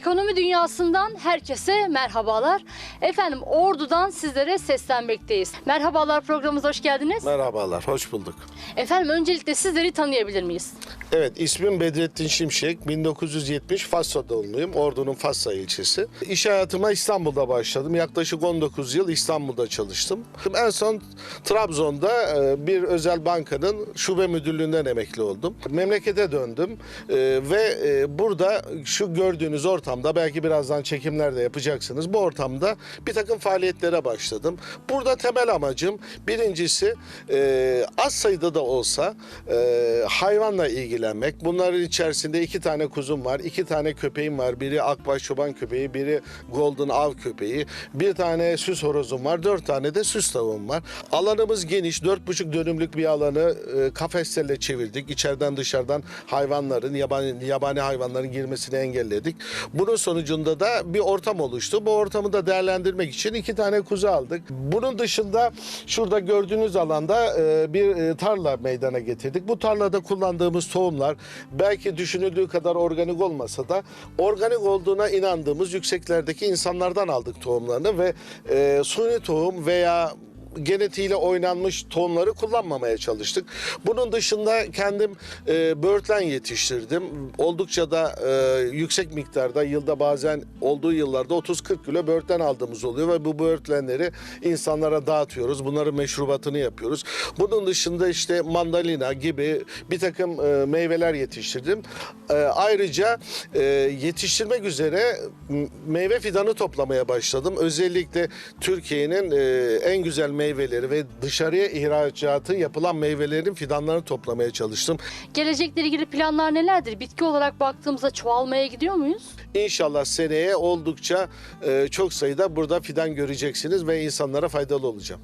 Ekonomi dünyasından herkese merhabalar. Efendim Ordu'dan sizlere seslenmekteyiz. Merhabalar programımıza hoş geldiniz. Merhabalar, hoş bulduk. Efendim öncelikle sizleri tanıyabilir miyiz? Evet, ismim Bedrettin Şimşek. 1970 Fassa doğumluyum. Ordu'nun Fassa ilçesi. İş hayatıma İstanbul'da başladım. Yaklaşık 19 yıl İstanbul'da çalıştım. En son Trabzon'da e, bir özel bankanın şube müdürlüğünden emekli oldum. Memlekete döndüm E, ve e, burada şu gördüğünüz ortamda belki birazdan çekimler de yapacaksınız. Bu ortamda bir takım faaliyetlere başladım. Burada temel amacım birincisi e, az sayıda da olsa e, hayvanla ilgilenmek. Bunların içerisinde iki tane kuzum var, iki tane köpeğim var. Biri akbaş çoban köpeği, biri golden av köpeği. Bir tane süs horozum var, dört tane de süs tavuğum var. Alanımız geniş, dört buçuk dönümlük bir alanı e, kafeslerle çevirdik. İçeriden dışarıdan hayvanların, yabani, yabani hayvanların girmesini engelledik. Bunun sonucunda da bir ortam oluştu. Bu ortamı da değerlendirmek için iki tane kuzu aldık. Bunun dışında şurada gördüğünüz alanda e, bir e, tarla meydana getirdik. Bu tarlada kullandığımız tohumlar belki düşünüldüğü kadar organik olmasa da organik olduğuna inandığımız yükseklerdeki insanlardan aldık tohumlarını ve e, suni tohum veya genetiğiyle oynanmış tohumları kullanmamaya çalıştık. Bunun dışında kendim e, böğürtlen yetiştirdim. Oldukça da e, yüksek miktarda yılda bazen olduğu yıllarda 30-40 kilo böğürtlen aldığımız oluyor ve bu böğürtlenleri insanlara dağıtıyoruz. Bunların meşrubatını yapıyoruz. Bunun dışında işte mandalina gibi bir takım e, meyveler yetiştirdim. E, ayrıca e, yetiştirmek üzere meyve fidanı toplamaya başladım. Özellikle Türkiye'nin e, en güzel meyveleri ve dışarıya ihracatı yapılan meyvelerin fidanlarını toplamaya çalıştım. Gelecekle ilgili planlar nelerdir? Bitki olarak baktığımızda çoğalmaya gidiyor muyuz? İnşallah seneye oldukça e, çok sayıda burada fidan göreceksiniz ve insanlara faydalı olacağım.